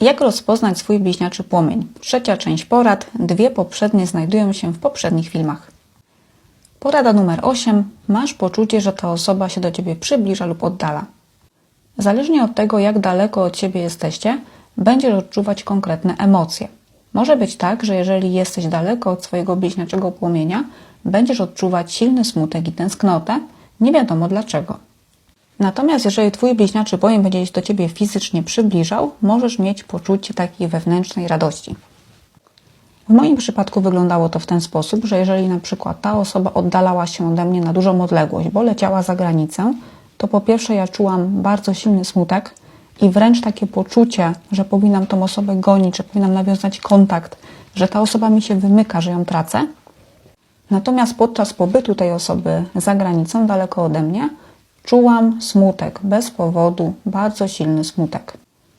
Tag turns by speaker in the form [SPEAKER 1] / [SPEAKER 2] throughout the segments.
[SPEAKER 1] Jak rozpoznać swój bliźniaczy płomień? Trzecia część porad, dwie poprzednie znajdują się w poprzednich filmach. Porada numer 8. Masz poczucie, że ta osoba się do ciebie przybliża lub oddala. Zależnie od tego, jak daleko od siebie jesteście, będziesz odczuwać konkretne emocje. Może być tak, że jeżeli jesteś daleko od swojego bliźniaczego płomienia, będziesz odczuwać silny smutek i tęsknotę, nie wiadomo dlaczego. Natomiast jeżeli twój bliźniaczy płomień będzie się do ciebie fizycznie przybliżał, możesz mieć poczucie takiej wewnętrznej radości. W moim przypadku wyglądało to w ten sposób, że jeżeli na przykład ta osoba oddalała się ode mnie na dużą odległość, bo leciała za granicę, to po pierwsze ja czułam bardzo silny smutek i wręcz takie poczucie, że powinnam tą osobę gonić, że powinnam nawiązać kontakt, że ta osoba mi się wymyka, że ją tracę. Natomiast podczas pobytu tej osoby za granicą, daleko ode mnie, czułam smutek bez powodu, bardzo silny smutek.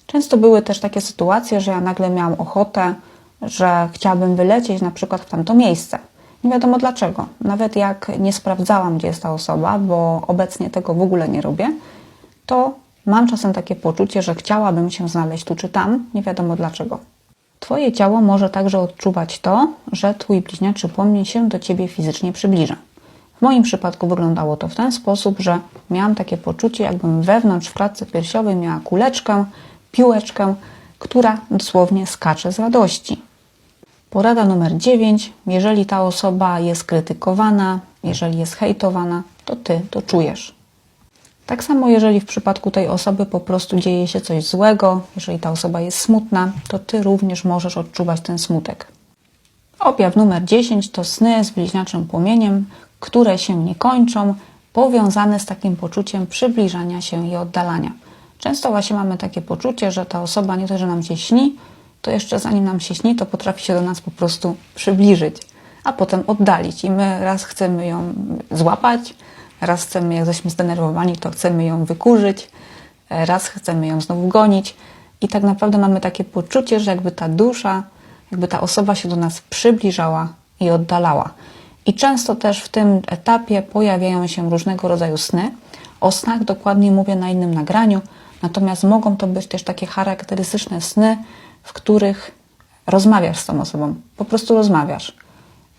[SPEAKER 1] Często były też takie sytuacje, że ja nagle miałam ochotę, że chciałabym wylecieć na przykład w tamto miejsce. Nie wiadomo dlaczego. Nawet jak nie sprawdzałam, gdzie jest ta osoba, bo obecnie tego w ogóle nie robię, to mam czasem takie poczucie, że chciałabym się znaleźć tu czy tam, nie wiadomo dlaczego. Twoje ciało może także odczuwać to, że Twój bliźniaczy płomień się do Ciebie fizycznie przybliża. W moim przypadku wyglądało to w ten sposób, że miałam takie poczucie, jakbym wewnątrz w klatce piersiowej miała kuleczkę, piłeczkę, która dosłownie skacze z radości. Porada numer 9. Jeżeli ta osoba jest krytykowana, jeżeli jest hejtowana, to Ty to czujesz. Tak samo, jeżeli w przypadku tej osoby po prostu dzieje się coś złego, jeżeli ta osoba jest smutna, to Ty również możesz odczuwać ten smutek. Objaw numer 10 to sny z bliźniaczym płomieniem, które się nie kończą, powiązane z takim poczuciem przybliżania się i oddalania. Często właśnie mamy takie poczucie, że ta osoba nie to, że nam się śni, to jeszcze zanim nam się śni, to potrafi się do nas po prostu przybliżyć, a potem oddalić. I my raz chcemy ją złapać, raz chcemy, jak jesteśmy zdenerwowani, to chcemy ją wykurzyć, raz chcemy ją znowu gonić. I tak naprawdę mamy takie poczucie, że jakby ta dusza, jakby ta osoba się do nas przybliżała i oddalała. I często też w tym etapie pojawiają się różnego rodzaju sny. O snach dokładnie mówię na innym nagraniu, natomiast mogą to być też takie charakterystyczne sny, w których rozmawiasz z tą osobą. Po prostu rozmawiasz.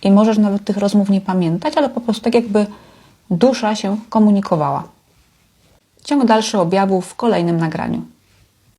[SPEAKER 1] I możesz nawet tych rozmów nie pamiętać, ale po prostu tak jakby dusza się komunikowała. Ciąg dalszy objawów w kolejnym nagraniu.